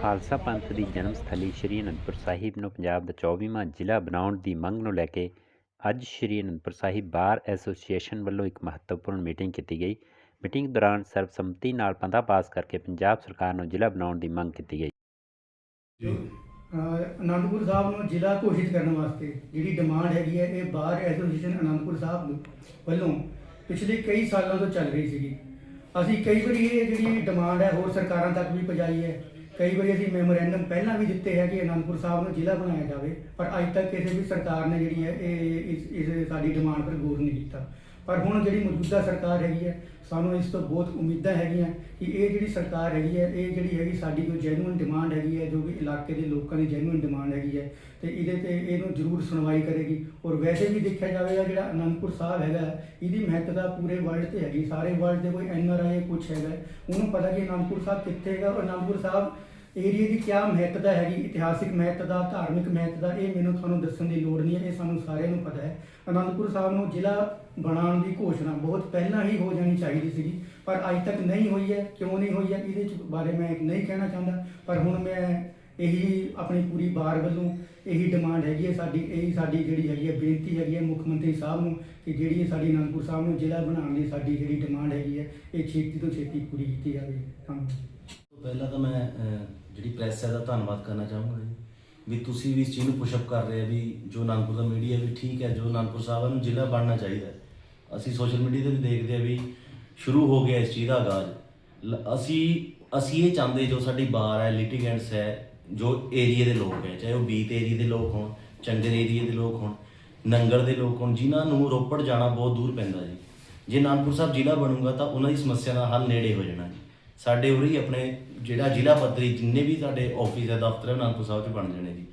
ਖਾਲਸਾ ਪੰਥ ਦੀ ਜਨਮ ਸਥਲੀ ਸ੍ਰੀ ਅਨੰਦਪੁਰ ਸਾਹਿਬ ਨੂੰ ਪੰਜਾਬ ਦਾ 24ਵਾਂ ਜ਼ਿਲ੍ਹਾ ਬਣਾਉਣ ਦੀ ਮੰਗ ਨੂੰ ਲੈ ਕੇ ਅੱਜ ਸ੍ਰੀ ਅਨੰਦਪੁਰ ਸਾਹਿਬ ਬਾਰ ਐਸੋਸੀਏਸ਼ਨ ਵੱਲੋਂ ਇੱਕ ਮਹੱਤਵਪੂਰਨ ਮੀਟਿੰਗ ਕੀਤੀ ਗਈ। ਮੀਟਿੰਗ ਦੌਰਾਨ ਸਰਬਸੰਮਤੀ ਨਾਲ ਪੰਦਾ ਪਾਸ ਕਰਕੇ ਪੰਜਾਬ ਸਰਕਾਰ ਨੂੰ ਜ਼ਿਲ੍ਹਾ ਬਣਾਉਣ ਦੀ ਮੰਗ ਕੀਤੀ ਗਈ। ਅਨੰਦਪੁਰ ਸਾਹਿਬ ਨੂੰ ਜ਼ਿਲ੍ਹਾ ਘੋਸ਼ਿਤ ਕਰਨ ਵਾਸਤੇ ਜਿਹੜੀ ਡਿਮਾਂਡ ਹੈਗੀ ਹੈ, ਇਹ ਬਾਰ ਐਸੋਸੀਏਸ਼ਨ ਅਨੰਦਪੁਰ ਸਾਹਿਬ ਵੱਲੋਂ ਪਿਛਲੇ ਕਈ ਸਾਲਾਂ ਤੋਂ ਚੱਲ ਰਹੀ ਸੀਗੀ। ਅਸੀਂ ਕਈ ਵਾਰੀ ਇਹ ਜਿਹੜੀ ਡਿਮਾਂਡ ਹੈ, ਹੋਰ ਸਰਕਾਰਾਂ ਤੱਕ ਵੀ ਪਹੁੰਚਾਈ ਹੈ। ਕਈ ਵਾਰੀ ਅਸੀਂ ਮੈਮੋਰੈਂਡਮ ਪਹਿਲਾਂ ਵੀ ਦਿੱਤੇ ਹੈ ਕਿ ਅਨੰਦਪੁਰ ਸਾਹਿਬ ਨੂੰ ਜ਼ਿਲ੍ਹਾ ਬਣਾਇਆ ਜਾਵੇ, ਪਰ ਅੱਜ ਤੱਕ ਕਿਸੇ ਵੀ ਸਰਕਾਰ ਨੇ ਜਿਹੜੀ ਹੈ, ਇਹ, ਇਸ ਇਸ, ਸਾਡੀ ਡਿਮਾਂਡ ਪਰ ਗੌਰ ਨਹੀਂ ਕੀਤਾ। ਪਰ ਹੁਣ ਜਿਹੜੀ ਮੌਜੂਦਾ ਸਰਕਾਰ ਹੈਗੀ ਹੈ, ਸਾਨੂੰ ਇਸ ਤੋਂ ਬਹੁਤ ਉਮੀਦਾਂ ਹੈਗੀਆਂ ਕਿ ਇਹ ਜਿਹੜੀ ਸਰਕਾਰ ਹੈਗੀ ਹੈ, ਇਹ ਜਿਹੜੀ ਹੈਗੀ ਸਾਡੀ ਜੋ ਜੈਨੂਇਨ ਡਿਮਾਂਡ ਹੈਗੀ ਹੈ, ਜੋ ਕਿ ਇਲਾਕੇ ਦੇ ਲੋਕਾਂ ਦੀ ਜੈਨੂਇਨ ਡਿਮਾਂਡ ਹੈਗੀ ਹੈ, ਤੇ ਇਹਦੇ ਤੇ ਇਹਨੂੰ ਜ਼ਰੂਰ ਸੁਣਵਾਈ ਕਰੇਗੀ। ਔਰ ਵੈਸੇ ਵੀ ਦੇਖਿਆ ਜਾਵੇਗਾ ਜਿਹੜਾ ਅਨੰਦਪੁਰ ਸਾਹਿਬ ਹੈਗਾ, ਇਹਦੀ ਮਹੱਤਤਾ ਪੂਰੇ ਵਰਲਡ ਤੇ ਹੈਗੀ। ਸਾਰੇ ਵਰਲਡ ਦੇ ਕੋਈ ਐਨ ਆਰ ਆਈ ਕੁਛ ਹੈਗਾ, ਉਹਨੂੰ ਪਤਾ ਕਿ ਅਨੰਦਪੁਰ ਸਾਹਿਬ ਕਿੱਥੇ ਹੈਗਾ, ਔਰ ਅਨੰਦਪੁਰ ਸਾਹਿਬ ਏਰੀਏ ਦੀ ਕੀ ਮਹੱਤਤਾ ਹੈਗੀ, ਇਤਿਹਾਸਿਕ ਮਹੱਤਤਾ, ਧਾਰਮਿਕ ਮਹੱਤਤਾ, ਇਹ ਮੈਨੂੰ ਤੁਹਾਨੂੰ ਦੱਸਣ ਦੀ ਲੋੜ ਨਹੀਂ ਹੈ, ਇਹ ਸਾਨੂੰ ਸਾਰਿਆਂ ਨੂੰ ਪਤਾ ਹੈ। ਅਨੰਦਪੁਰ ਸਾਹਿਬ ਨੂੰ ਜ਼ਿਲ੍ਹਾ ਬਣਾਉਣ ਦੀ ਘੋਸ਼ਣਾ ਬਹੁਤ ਪਹਿਲਾਂ ਹੀ ਹੋ ਜਾਣੀ ਚਾਹੀਦੀ ਸੀਗੀ, ਪਰ ਅੱਜ ਤੱਕ ਨਹੀਂ ਹੋਈ ਹੈ। ਕਿਉਂ ਨਹੀਂ ਹੋਈ ਹੈ? ਇਹਦੇ ਚ ਬਾਰੇ ਮੈਂ ਨਹੀਂ ਕਹਿਣਾ ਚਾਹੁੰਦਾ, ਪਰ ਹੁਣ ਮੈਂ ਇਹੀ ਆਪਣੀ ਪੂਰੀ ਬਾਰ ਵੱਲੋਂ ਇਹੀ ਡਿਮਾਂਡ ਹੈਗੀ ਹੈ ਸਾਡੀ, ਇਹੀ ਸਾਡੀ ਜਿਹੜੀ ਹੈਗੀ ਹੈ ਬੇਨਤੀ ਹੈਗੀ ਹੈ ਮੁੱਖ ਮੰਤਰੀ ਸਾਹਿਬ ਨੂੰ ਕਿ ਜਿਹੜੀ ਸਾਡੀ ਅਨੰਦਪੁਰ ਸਾਹਿਬ ਨੂੰ ਜ਼ਿਲ੍ਹਾ ਬਣਾਉਣ ਦੀ ਸਾਡੀ ਜਿਹੜੀ ਡਿਮਾਂਡ ਹੈਗੀ ਹੈ, ਇਹ ਛੇਤੀ ਤੋਂ ਛੇਤੀ ਪੂਰੀ ਕੀਤੀ ਜਾਵੇ। ਧੰਨਵਾਦ। ਪਹਿਲਾਂ ਤਾਂ ਮੈਂ ਅਹ, ਜਿਹੜੀ ਪ੍ਰੈਸ ਹੈ ਦਾ ਧੰਨਵਾਦ ਕਰਨਾ ਚਾਹੂੰਗਾ ਜੀ। ਵੀ ਤੁਸੀਂ ਵੀ ਇਸ ਚੀਜ਼ ਨੂੰ ਪੁਸ਼ਅਪ ਕਰ ਰਹੇ ਆ ਵੀ ਜੋ ਅਨੰਦਪੁਰ ਦਾ ਮੀਡੀਆ ਵੀ ਠੀਕ ਹੈ ਜੋ ਅਨੰਦਪੁਰ ਸਾਹਿਬ ਨੂੰ ਜ਼ਿਲ੍ਹਾ ਬਣਨਾ ਚਾਹੀਦਾ ਹੈ। ਅਸੀਂ ਸੋਸ਼ਲ ਮੀਡੀਆ ਤੇ ਵੀ ਦੇਖਦੇ ਆ ਵੀ ਸ਼ੁਰੂ ਹੋ ਗਿਆ ਇਸ ਚੀਜ਼ ਦਾ ਆਗਾਜ਼। ਲ- ਅਸੀਂ ਅਸੀਂ ਇਹ ਚਾਹੁੰਦੇ ਜੋ ਸਾਡੀ ਬਾਰ ਹੈ ਲਿਟੀਗੈਂਟਸ ਹੈ ਜੋ ਏਰੀਆ ਦੇ ਲੋਕ ਹੈ ਚਾਹੇ ਉਹ ਬੀਤ ਏਰੀਆ ਦੇ ਲੋਕ ਹੋਣ ਚੰਗਰ ਏਰੀਆ ਦੇ ਲੋਕ ਹੋਣ ਨੰਗਲ ਦੇ ਲੋਕ ਹੋਣ ਜਿਨ੍ਹਾਂ ਨੂੰ ਰੋਪੜ ਜਾਣਾ ਬਹੁਤ ਦੂਰ ਪੈਂਦਾ ਜੀ। ਜੇ ਅਨੰਦਪੁਰ ਸਾਹਿਬ ਜ਼ਿਲ੍ਹਾ ਬਣੂਗਾ ਤਾਂ ਉਹਨਾਂ ਦੀ ਸਮੱਸਿਆ ਦਾ ਹੱਲ ਨੇੜੇ ਹੋ ਜਾਣਾ ਜੀ। ਸਾਡੇ ਉਰੇ ਆਪਣੇ ਜਿਹੜਾ ਜ਼ਿਲ੍ਹਾ ਪੱਧਰੀ ਜਿੰਨੇ ਵੀ ਸਾਡੇ ਆਫਿਸ ਹੈ, ਦਫ਼ਤਰ ਹੈ, ਅਨੰਦਪੁਰ ਸਾਹਿਬ 'ਚ ਬਣ ਜਾਣੇ ਜੀ।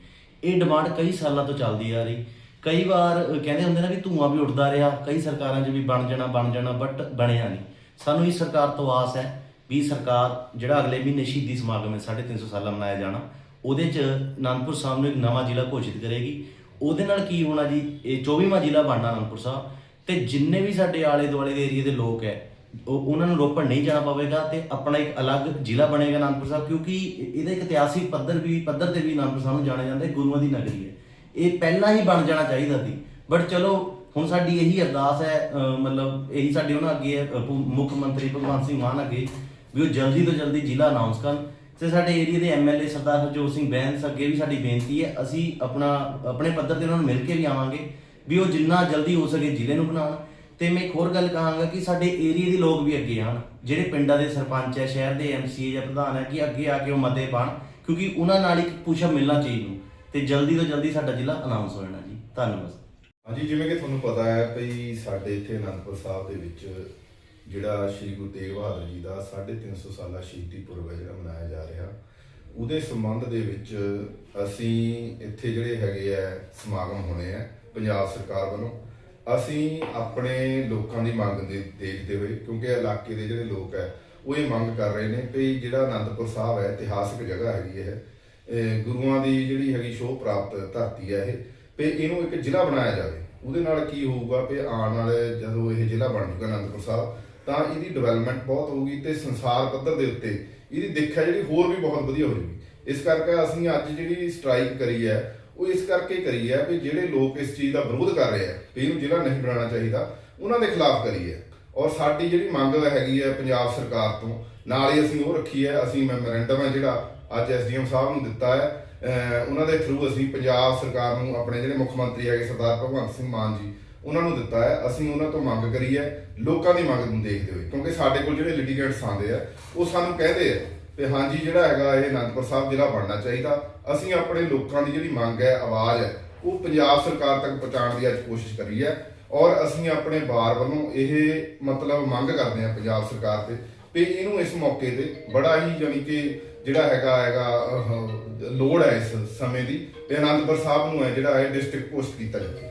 ਇਹ ਡਿਮਾਂਡ ਕਈ ਸਾਲਾਂ ਤੋਂ ਚੱਲਦੀ ਆ ਰਹੀ। ਕਈ ਵਾਰ ਕਹਿੰਦੇ ਹੁੰਦੇ ਨਾ ਕਿ ਧੂਆਂ ਵੀ ਉੱਡਦਾ ਰਿਹਾ, ਕਈ ਸਰਕਾਰਾਂ 'ਚ ਵੀ ਬਣ ਜਾਣਾ ਬਣ ਜਾਣਾ ਬਟ ਬਣਿਆ ਨਹੀਂ। ਸਾਨੂੰ ਇਸ ਸਰਕਾਰ ਤੋਂ ਆਸ ਹੈ ਵੀ ਸਰਕਾਰ ਜਿਹੜਾ ਅਗਲੇ ਮਹੀਨੇ ਸ਼ਹੀਦੀ ਸਮਾਗਮ ਹੈ 350 ਸਾਲਾ ਮਨਾਇਆ ਜਾਣਾ, ਉਹਦੇ 'ਚ ਅਨੰਦਪੁਰ ਸਾਹਿਬ ਨੂੰ ਇੱਕ ਨਵਾਂ ਜ਼ਿਲ੍ਹਾ ਘੋਸ਼ਿਤ ਕਰੇਗੀ। ਉਹਦੇ ਨਾਲ ਕੀ ਹੋਣਾ ਜੀ? ਇਹ 24ਵਾਂ ਜ਼ਿਲ੍ਹਾ ਬਣਨਾ ਅਨੰਦਪੁਰ ਸਾਹਿਬ। ਤੇ ਜਿੰਨੇ ਵੀ ਸਾਡੇ ਆਲੇ ਦੁਆਲੇ ਦੇ ਏਰੀਆ ਦੇ ਲੋਕ ਹੈ ਉਹ ਉਹਨਾਂ ਨੂੰ ਰੋਪੜ ਨਹੀਂ ਜਾਣਾ ਪਵੇਗਾ ਤੇ ਆਪਣਾ ਇੱਕ ਅਲੱਗ ਜ਼ਿਲ੍ਹਾ ਬਣੇਗਾ ਅਨੰਦਪੁਰ ਸਾਹਿਬ ਕਿਉਂਕਿ ਇਹਦਾ ਇਤਿਹਾਸਿਕ ਪੱਧਰ ਵੀ ਪੱਧਰ ਤੇ ਵੀ ਅਨੰਦਪੁਰ ਸਾਹਿਬ ਨੂੰ ਜਾਣਿਆ ਜਾਂਦਾ ਹੈ ਗੁਰੂਆਂ ਦੀ ਨਗਰੀ ਹੈ। ਇਹ ਪਹਿਲਾਂ ਹੀ ਬਣ ਜਾਣਾ ਚਾਹੀਦਾ ਸੀ। ਬਟ ਚਲੋ ਹੁਣ ਸਾਡੀ ਇਹੀ ਅਰਦਾਸ ਹੈ ਮਤਲਬ ਇਹੀ ਸਾਡੇ ਉਹਨਾਂ ਅੱਗੇ ਹੈ, ਮੁੱਖ ਮੰਤਰੀ ਭਗਵੰਤ ਸਿੰਘ ਮਾਨ ਅੱਗੇ ਵੀ ਉਹ ਜਲਦੀ ਤੋਂ ਜਲਦੀ ਜ਼ਿਲ੍ਹਾ ਅਨਾਉਂਸ ਕਰਨ। ਤੇ ਸਾਡੇ ਏਰੀਆ ਦੇ ਐਮਐਲਏ ਸਰਦਾਰ ਹਰਜੋਤ ਸਿੰਘ ਬੈਂਸ ਅੱਗੇ ਵੀ ਸਾਡੀ ਬੇਨਤੀ ਹੈ ਅਸੀਂ ਆਪਣਾ ਆਪਣੇ ਪੱਧਰ ਤੇ ਉਹਨਾਂ ਨੂੰ ਮਿਲ ਕੇ ਵੀ ਆਵਾਂਗੇ ਵੀ ਉਹ ਜਿੰਨਾ ਜਲਦੀ ਹੋ ਸਕੇ ਜ਼ਿਲ੍ਹੇ ਨੂੰ ਬਣਾਉਣ। ਤੇ ਮੈਂ ਇੱਕ ਹੋਰ ਗੱਲ ਕਹਾਂਗਾ ਕਿ ਸਾਡੇ ਏਰੀਆ ਦੇ ਲੋਕ ਵੀ ਅੱਗੇ ਆਣ ਜਿਹੜੇ ਪਿੰਡਾਂ ਦੇ ਸਰਪੰਚ ਹੈ, ਸ਼ਹਿਰ ਦੇ ਐਮਸੀਏ ਜਾਂ ਪ੍ਰਧਾਨ ਹੈ, ਕਿ ਅੱਗੇ ਆ ਕੇ ਉਹ ਮਤੇ ਪਾਣ ਕਿਉਂਕਿ ਉਹਨਾਂ ਨਾਲ ਇੱਕ ਪੁਸ਼ਅਪ ਮਿਲਣਾ ਚਾਹੀਦਾ ਨੂੰ ਤੇ ਜਲਦੀ ਤੋਂ ਜਲਦੀ ਸਾਡਾ ਜ਼ਿਲ੍ਹਾ ਅਨਾਉਂਸ ਹੋ ਜਾਣਾ ਜੀ। ਧੰਨਵਾਦ। ਹਾਂਜੀ, ਜਿਵੇਂ ਕਿ ਤੁਹਾਨੂੰ ਪਤਾ ਹੈ ਭਈ ਸਾਡੇ ਇੱਥੇ ਅਨੰਦਪੁਰ ਸਾਹਿਬ ਦੇ ਵਿੱਚ ਜਿਹੜਾ ਸ਼੍ਰੀ ਗੁਰੂ ਤੇਗ ਬਹਾਦਰ ਜੀ ਦਾ 350 ਸਾਲਾ ਸ਼ਹੀਦੀ ਪੁਰਬ ਹੈ ਜਿਹੜਾ ਮਨਾਇਆ ਜਾ ਰਿਹਾ, ਉਹਦੇ ਸੰਬੰਧ ਦੇ ਵਿੱਚ ਅਸੀਂ ਇੱਥੇ ਜਿਹੜੇ ਹੈਗੇ ਆ ਸਮਾਗਮ ਹੋਣੇ ਆ ਪੰਜਾਬ ਸਰਕਾਰ ਵੱਲੋਂ। ਅਸੀਂ ਆਪਣੇ ਲੋਕਾਂ ਦੀ ਮੰਗ ਦੇ ਦੇਖਦੇ ਹੋਏ, ਕਿਉਂਕਿ ਇਲਾਕੇ ਦੇ ਜਿਹੜੇ ਲੋਕ ਹੈ, ਉਹ ਇਹ ਮੰਗ ਕਰ ਰਹੇ ਨੇ ਕਿ ਜਿਹੜਾ ਅਨੰਦਪੁਰ ਸਾਹਿਬ ਹੈ, ਇਤਿਹਾਸਕ ਜਗ੍ਹਾ ਹੈਗੀ ਹੈ ਗੁਰੂਆਂ ਦੀ ਜਿਹੜੀ ਹੈਗੀ ਸ਼ੋਭ ਪ੍ਰਾਪਤ ਧਰਤੀ ਹੈ ਇਹ ਤੇ ਇਹਨੂੰ ਇੱਕ ਜ਼ਿਲ੍ਹਾ ਬਣਾਇਆ ਜਾਵੇ। ਉਹਦੇ ਨਾਲ ਕੀ ਹੋਊਗਾ ਕਿ ਆਉਣ ਵਾਲੇ ਜਦੋਂ ਇਹ ਜ਼ਿਲ੍ਹਾ ਬਣ ਜੂਗਾ ਅਨੰਦਪੁਰ ਸਾਹਿਬ, ਤਾਂ ਇਹਦੀ ਡਿਵੈਲਪਮੈਂਟ ਬਹੁਤ ਹੋਊਗੀ ਤੇ ਸੰਸਾਰ ਪੱਧਰ ਦੇ ਉੱਤੇ ਇਹਦੀ ਦੇਖਿਆ ਜਿਹੜੀ ਹੋਰ ਵੀ ਬਹੁਤ ਵਧੀਆ ਹੋ ਜੂਗੀ ਇਸ ਕਰਕੇ ਅਸੀਂ ਅੱਜ ਜਿਹੜੀ ਸਟ੍ਰਾਈਕ ਕਰੀ ਹੈ ਉਹ ਇਸ ਕਰਕੇ ਕਰੀ ਹੈ ਵੀ ਜਿਹੜੇ ਲੋਕ ਇਸ ਚੀਜ਼ ਦਾ ਵਿਰੋਧ ਕਰ ਰਹੇ ਆ ਵੀ ਇਹਨੂੰ ਜ਼ਿਲ੍ਹਾ ਨਹੀਂ ਬਣਾਉਣਾ ਚਾਹੀਦਾ, ਉਹਨਾਂ ਦੇ ਖਿਲਾਫ ਕਰੀ ਹੈ। ਔਰ ਸਾਡੀ ਜਿਹੜੀ ਮੰਗ ਹੈਗੀ ਹੈ ਪੰਜਾਬ ਸਰਕਾਰ ਤੋਂ, ਨਾਲ ਹੀ ਅਸੀਂ ਉਹ ਰੱਖੀ ਹੈ, ਅਸੀਂ ਮੈਮੋਰੈਂਡਮ ਹੈ ਜਿਹੜਾ ਅੱਜ ਐਸਡੀਐਮ ਸਾਹਿਬ ਨੂੰ ਦਿੱਤਾ ਹੈ ਉਹਨਾਂ ਦੇ ਥਰੂ ਅਸੀਂ ਪੰਜਾਬ ਸਰਕਾਰ ਨੂੰ ਆਪਣੇ ਜਿਹੜੇ ਮੁੱਖ ਮੰਤਰੀ ਹੈਗੇ ਸਰਦਾਰ ਭਗਵੰਤ ਸਿੰਘ ਮਾਨ ਜੀ, ਉਹਨਾਂ ਨੂੰ ਦਿੱਤਾ ਹੈ। ਅਸੀਂ ਉਹਨਾਂ ਤੋਂ ਮੰਗ ਕਰੀ ਹੈ, ਲੋਕਾਂ ਦੀ ਮੰਗ ਨੂੰ ਦੇਖਦੇ ਹੋਏ, ਕਿਉਂਕਿ ਸਾਡੇ ਕੋਲ ਜਿਹੜੇ ਲਿਟੀਗੇਟਸ ਆਉਂਦੇ ਆ, ਉਹ ਸਾਨੂੰ ਕਹਿੰਦੇ ਆ ਤੇ ਹਾਂਜੀ, ਜਿਹੜਾ ਹੈਗਾ ਇਹ ਅਨੰਦਪੁਰ ਸਾਹਿਬ ਜ਼ਿਲ੍ਹਾ ਬਣਨਾ ਚਾਹੀਦਾ। ਅਸੀਂ ਆਪਣੇ ਲੋਕਾਂ ਦੀ ਜਿਹੜੀ ਮੰਗ ਹੈ, ਆਵਾਜ਼ ਹੈ, ਉਹ ਪੰਜਾਬ ਸਰਕਾਰ ਤੱਕ ਪਹੁੰਚਾਉਣ ਦੀ ਅੱਜ ਕੋਸ਼ਿਸ਼ ਕਰੀ ਹੈ। ਔਰ ਅਸੀਂ ਆਪਣੇ ਬਾਰ ਵੱਲੋਂ ਇਹ ਮਤਲਬ ਮੰਗ ਕਰਦੇ ਹਾਂ ਪੰਜਾਬ ਸਰਕਾਰ ਤੇ ਵੀ ਇਹਨੂੰ ਇਸ ਮੌਕੇ ਤੇ ਬੜਾ ਹੀ ਜਾਣੀ ਕਿ ਜਿਹੜਾ ਹੈਗਾ ਹੈਗਾ ਲੋੜ ਹੈ ਇਸ ਸਮੇਂ ਦੀ। ਤੇ ਅਨੰਦਪੁਰ ਸਾਹਿਬ ਨੂੰ ਹੈ ਜਿਹੜਾ ਇਹ ਡਿਸਟ੍ਰਿਕਟ ਪੋਸਟ ਕੀਤਾ ਜਾਵੇ।